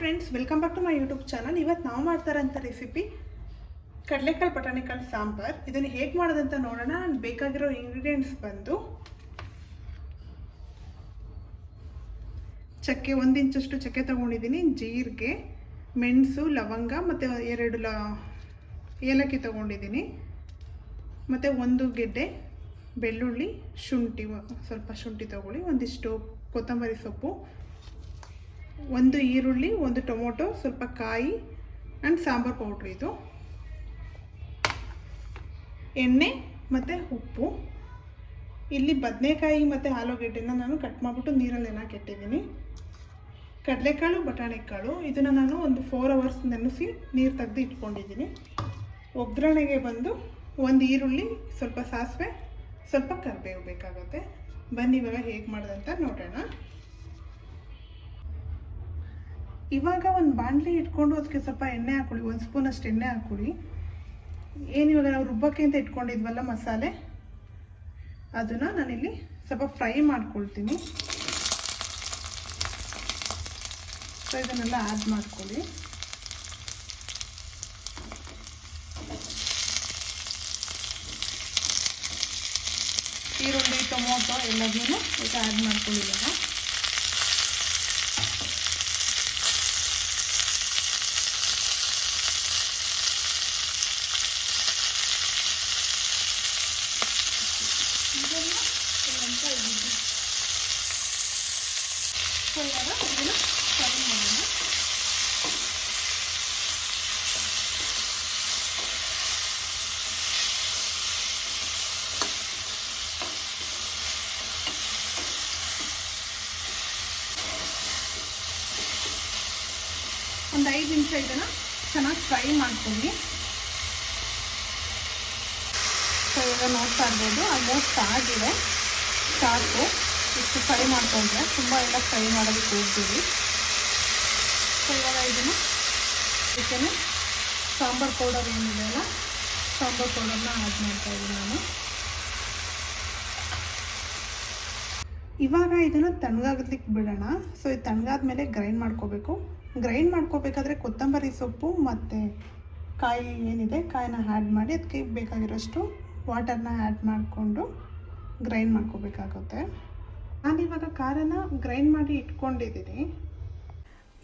Friends welcome back to my YouTube channel ಇವತ್ತು ನಾವು ಮಾಡ್ತಾರಂಥ recipe ಕಡಲೆಕಾಳು ಬಟಾಣಿಕಾಳು ಸಾಂಬಾರ್. ಇದನ್ನು ಹೇಗೆ ಮಾಡೋದಂತ ನೋಡೋಣ. ಬೇಕಾಗಿರೋ ಇಂಗ್ರೀಡಿಯೆಂಟ್ಸ್ ಬಂದು, ಚಕ್ಕೆ ಒಂದು ಇಂಚಷ್ಟು ಚಕ್ಕೆ ತೊಗೊಂಡಿದ್ದೀನಿ ಜೀರಿಗೆ, ಮೆಣಸು, ಲವಂಗ ಮತ್ತು ಎರಡು ಲ, ಏಲಕ್ಕಿ ತೊಗೊಂಡಿದ್ದೀನಿ ಮತ್ತು ಒಂದು ಗೆಡ್ಡೆ, ಬೆಳ್ಳುಳ್ಳಿ ಶುಂಠಿ, ಸ್ವಲ್ಪ ಶುಂಠಿ ತೊಗೊಳ್ಳಿ. ಒಂದಿಷ್ಟು ಕೊತ್ತಂಬರಿ ಸೊಪ್ಪು ಒಂದು ಈರುಳ್ಳಿ, ಒಂದು ಟೊಮೊಟೊ, ಸ್ವಲ್ಪ ಕಾಯಿ ಆ್ಯಂಡ್ ಸಾಂಬಾರು ಪೌಡ್ರ್ ಇದು. ಎಣ್ಣೆ ಮತ್ತು ಉಪ್ಪು. ಇಲ್ಲಿ ಬದನೆಕಾಯಿ ಮತ್ತು ಆಲೂಗೆಡ್ಡೆನ ನಾನು ಕಟ್ ಮಾಡಿಬಿಟ್ಟು ನೀರಲ್ಲಿ ನೆನಕಿಟ್ಟಿದ್ದೀನಿ ಕಡಲೆಕಾಳು, ಬಟಾಣಿಕಾಳು, ಇದನ್ನು ನಾನು ಒಂದು ಫೋರ್ ಅವರ್ಸ್ ನೆನೆಸಿ ನೀರು ತೆಗೆದು ಇಟ್ಕೊಂಡಿದ್ದೀನಿ. ಒಗ್ಗರಣೆಗೆ ಬಂದು ಒಂದು ಈರುಳ್ಳಿ, ಸ್ವಲ್ಪ ಸಾಸಿವೆ, ಸ್ವಲ್ಪ ಕರಿಬೇವು ಬೇಕಾಗುತ್ತೆ. ಬನ್ನಿ ಇವಾಗ ಹೇಗೆ ಮಾಡೋದಂತ ನೋಡೋಣ. ಇವಾಗ ಒಂದು ಬಾಣಲಿ ಇಟ್ಕೊಂಡು ಅದಕ್ಕೆ ಸ್ವಲ್ಪ ಎಣ್ಣೆ ಹಾಕೊಳ್ಳಿ, ಒಂದು ಸ್ಪೂನ್ ಅಷ್ಟು ಎಣ್ಣೆ ಹಾಕೊಳ್ಳಿ. ಏನು ಇವಾಗ ನಾವು ರುಬ್ಬಕ್ಕೆ ಅಂತ ಇಟ್ಕೊಂಡಿದ್ವಲ್ಲ ಮಸಾಲೆ, ಅದನ್ನು ನಾನಿಲ್ಲಿ ಸ್ವಲ್ಪ ಫ್ರೈ ಮಾಡ್ಕೊಳ್ತೀನಿ. ಸೊ ಇದನ್ನೆಲ್ಲ ಆ್ಯಡ್ ಮಾಡ್ಕೊಳ್ಳಿ. ಈರುಳ್ಳಿ, ಟೊಮೊಟೊ ಎಲ್ಲದನ್ನೂ ಈಗ ಆ್ಯಡ್ ಮಾಡ್ಕೊಳ್ಳಿ ಇದೆಲ್ಲ ಅಂತ ಇದ್ದಿದ್ದು ಫ್ರೈ ಮಾಡೋಣ. ಒಂದು ಐದು ನಿಮಿಷ ಇದನ್ನು ಚೆನ್ನಾಗಿ ಫ್ರೈ ಮಾಡ್ಕೊಳ್ಳಿ. ಸೊ ಇವಾಗ ನೋಡ್ತಾ ಇರ್ಬೋದು ಆಲ್ಮೋಸ್ಟ್ ಆಗಿದೆ. ಸಾಕು. ಇಷ್ಟು ಫ್ರೈ ಮಾಡ್ಕೊಂಡ್ರೆ ತುಂಬ ಎಲ್ಲ ಫ್ರೈ ಮಾಡೋದಕ್ಕೆ ಹೋಗ್ತೀವಿ ಸೊ ಇವಾಗ ಇದನ್ನು ಇದಕ್ಕೆ ಸಾಂಬಾರು ಪೌಡರ್ ಏನಿದೆ ಅಲ್ಲ, ಸಾಂಬಾರು ಪೌಡರ್ನ ಆ್ಯಡ್ ಮಾಡ್ತಾ ಇದ್ದೀನಿ ನಾನು. ಇವಾಗ ಇದನ್ನು ತಣ್ಣಗಾಗಲಿಕ್ಕೆ ಬಿಡೋಣ. ಸೊ ಇದು ತಣ್ಣಗಾದ್ಮೇಲೆ ಗ್ರೈಂಡ್ ಮಾಡ್ಕೋಬೇಕು. ಗ್ರೈಂಡ್ ಮಾಡ್ಕೋಬೇಕಾದ್ರೆ ಕೊತ್ತಂಬರಿ ಸೊಪ್ಪು ಮತ್ತು ಕಾಯಿ ಏನಿದೆ, ಕಾಯಿನ ಆ್ಯಡ್ ಮಾಡಿ ಅದಕ್ಕೆ ಬೇಕಾಗಿರೋಷ್ಟು ವಾಟರ್ನ ಆ್ಯಡ್ ಮಾಡಿಕೊಂಡು ಗ್ರೈಂಡ್ ಮಾಡ್ಕೋಬೇಕಾಗುತ್ತೆ. ನಾನಿವಾಗ ಖಾರನ ಗ್ರೈಂಡ್ ಮಾಡಿ ಇಟ್ಕೊಂಡಿದ್ದೀನಿ.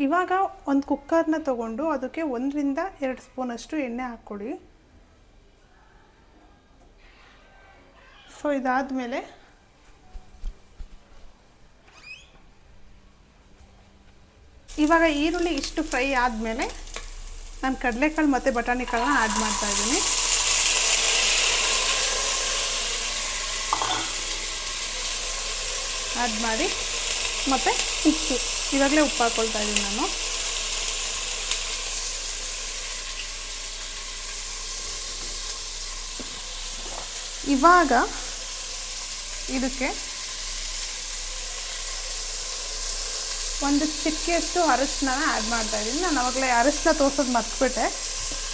ಇವಾಗ ಒಂದು ಕುಕ್ಕರ್ನ ತಗೊಂಡು ಅದಕ್ಕೆ ಒಂದರಿಂದ ಎರಡು ಸ್ಪೂನಷ್ಟು ಎಣ್ಣೆ ಹಾಕ್ಕೊಡಿ. ಸೊ ಇದಾದಮೇಲೆ ಇವಾಗ ಈರುಳ್ಳಿ ಇಷ್ಟು ಫ್ರೈ ಆದಮೇಲೆ ನಾನು ಕಡಲೆಕಾಳು ಮತ್ತು ಬಟಾಣಿಕಾಳನ್ನ ಆ್ಯಡ್ ಮಾಡ್ತಾ ಆ್ಯಡ್ ಮಾಡಿ ಮತ್ತು ಉಪ್ಪು. ಇವಾಗಲೇ ಉಪ್ಪು ಹಾಕ್ಕೊಳ್ತಾ ಇದ್ದೀನಿ ನಾನು. ಇವಾಗ ಇದಕ್ಕೆ ಒಂದು ಚಿಕ್ಕಿಯಷ್ಟು ಅರಶಿನ ಆ್ಯಡ್ ಮಾಡ್ತಾ ಇದ್ದೀನಿ ನಾನು ಅವಾಗಲೇ ಅರಶಿನ ತೋರ್ಸೋದು ಮರ್ತ್ಬಿಟ್ಟೆ.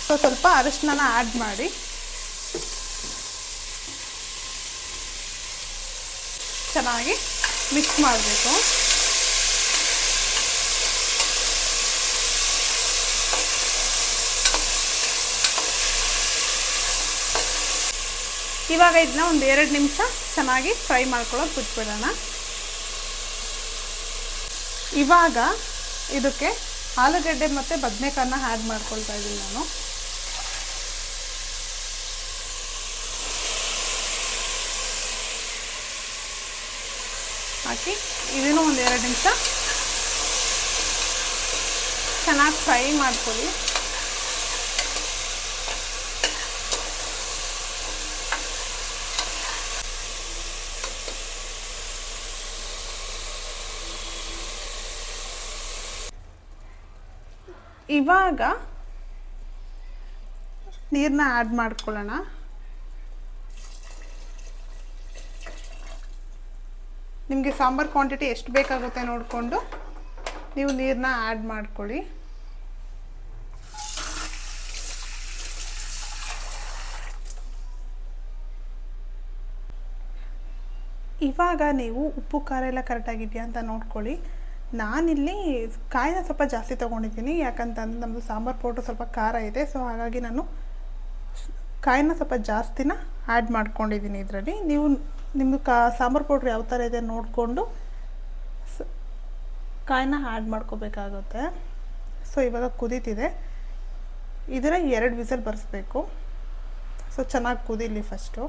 ಸೊ, ಸ್ವಲ್ಪ ಅರಶಿನ ಆ್ಯಡ್ ಮಾಡಿ. ಚೆನ್ನಾಗಿ ಮಿಕ್ಸ್ ಮಾಡಬೇಕು. ಇವಾಗ ಇದನ್ನ ಒಂದು ಎರಡು ನಿಮಿಷ ಚೆನ್ನಾಗಿ ಫ್ರೈ ಮಾಡ್ಕೊಳ್ಳೋಕೆ ಬಿಟ್ಬಿಡೋಣ. ಇವಾಗ ಇದಕ್ಕೆ ಆಲೂಗಡ್ಡೆ ಮತ್ತು ಬದನೆಕಾಯನ್ನ ಆ್ಯಡ್ ಮಾಡ್ಕೊಳ್ತಾ ಇದ್ದೀನಿ ನಾನು. ಹಾಕಿ ಇದನ್ನು ಒಂದು ಎರಡು ನಿಮಿಷ. ಚೆನ್ನಾಗಿ ಫ್ರೈ ಮಾಡ್ಕೊಳ್ಳಿ. ಇವಾಗ ನೀರನ್ನ ಆ್ಯಡ್ ಮಾಡ್ಕೊಳ್ಳೋಣ. ನಿಮಗೆ ಸಾಂಬಾರು ಕ್ವಾಂಟಿಟಿ ಎಷ್ಟು ಬೇಕಾಗುತ್ತೆ ನೋಡಿಕೊಂಡು ನೀವು ನೀರನ್ನ ಆ್ಯಡ್ ಮಾಡ್ಕೊಳ್ಳಿ. ಇವಾಗ ನೀವು ಉಪ್ಪು, ಖಾರ ಎಲ್ಲ ಕರೆಕ್ಟಾಗಿದೆಯಾ ಅಂತ ನೋಡ್ಕೊಳ್ಳಿ. ನಾನಿಲ್ಲಿ ಕಾಯಿನ ಸ್ವಲ್ಪ ಜಾಸ್ತಿ ತೊಗೊಂಡಿದ್ದೀನಿ, ಯಾಕಂತಂದ್ರೆ ನಮ್ಮದು ಸಾಂಬಾರು ಪೌಡ್ರ್ ಸ್ವಲ್ಪ ಖಾರ ಇದೆ ಸೊ ಹಾಗಾಗಿ ನಾನು ಕಾಯಿನ ಸ್ವಲ್ಪ ಜಾಸ್ತಿನ ಆ್ಯಡ್ ಮಾಡ್ಕೊಂಡಿದ್ದೀನಿ ಇದರಲ್ಲಿ. ನೀವು ನಿಮ್ಮದು ಕಾ, ಸಾಂಬಾರು ಪೌಡ್ರ್ ಯಾವ ಥರ ಇದೆ ನೋಡಿಕೊಂಡು ಸ, ಕಾಯಿನ ಆ್ಯಡ್ ಮಾಡ್ಕೋಬೇಕಾಗುತ್ತೆ. ಸೊ ಇವಾಗ ಕುದೀತಿದೆ. ಇದರ ಎರಡು ವಿಸಲ್ ಬರೆಸ್ಬೇಕು. ಸೊ ಚೆನ್ನಾಗಿ ಕುದೀಲಿ ಫಸ್ಟು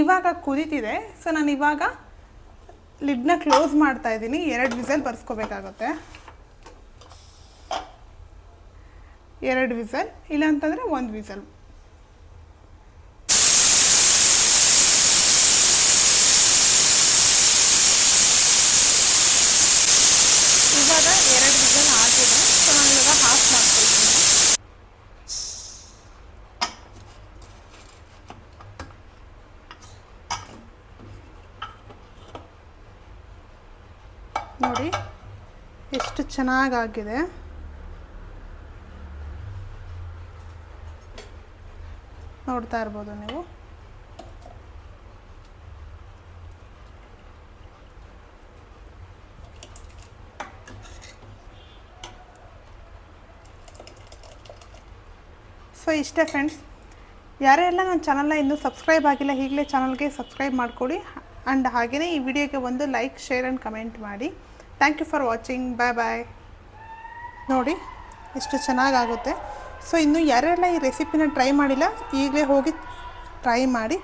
ಇವಾಗ ಕುದೀತಿದೆ. ಸೊ ನಾನು ಇವಾಗ ಲಿಡ್ನ ಕ್ಲೋಸ್ ಮಾಡ್ತಾ ಇದ್ದೀನಿ. ಎರಡು ವಿಸಲ್ ಬರ್ಸ್ಕೋಬೇಕಾಗುತ್ತೆ. ಎರಡು ವಿಸಲ್. ಇಲ್ಲ ಅಂತಂದರೆ ಒಂದು ವಿಸಲ್ ಇವಾಗ ಎರಡು ವಿಸಲ್ ಆಗಿದೆ ಸೊ ನಾನು ಇವಾಗ ಹಾಫ್ ಮಾಡ್ಕೊಳ್ತೀನಿ ನೋಡಿ ಎಷ್ಟು ಚೆನ್ನಾಗಾಗಿದೆ. ನೋಡ್ತಾ ಇರ್ಬೋದು ನೀವು. ಸೊ ಇಷ್ಟೇ ಫ್ರೆಂಡ್ಸ್ ಯಾರೆಲ್ಲ ನನ್ನ ಚಾನಲ್ನ ಇನ್ನೂ ಸಬ್ಸ್ಕ್ರೈಬ್ ಆಗಿಲ್ಲ, ಈಗಲೇ ಚಾನಲ್ಗೆ ಸಬ್ಸ್ಕ್ರೈಬ್ ಮಾಡಿಕೊಡಿ. ಆ್ಯಂಡ್ ಹಾಗೆಯೇ ಈ ವಿಡಿಯೋಗೆ ಒಂದು ಲೈಕ್ ಶೇರ್ ಆ್ಯಂಡ್ ಕಮೆಂಟ್ ಮಾಡಿ. Thank you for watching bye bye ನೋಡಿ ಎಷ್ಟು ಚೆನ್ನಾಗಾಗುತ್ತೆ. ಸೊ ಇನ್ನು ಯಾರೆಲ್ಲ ಈ ರೆಸಿಪಿನ ಟ್ರೈ ಮಾಡಿಲ್ಲ, ಈಗಲೇ ಹೋಗಿ ಟ್ರೈ ಮಾಡಿ.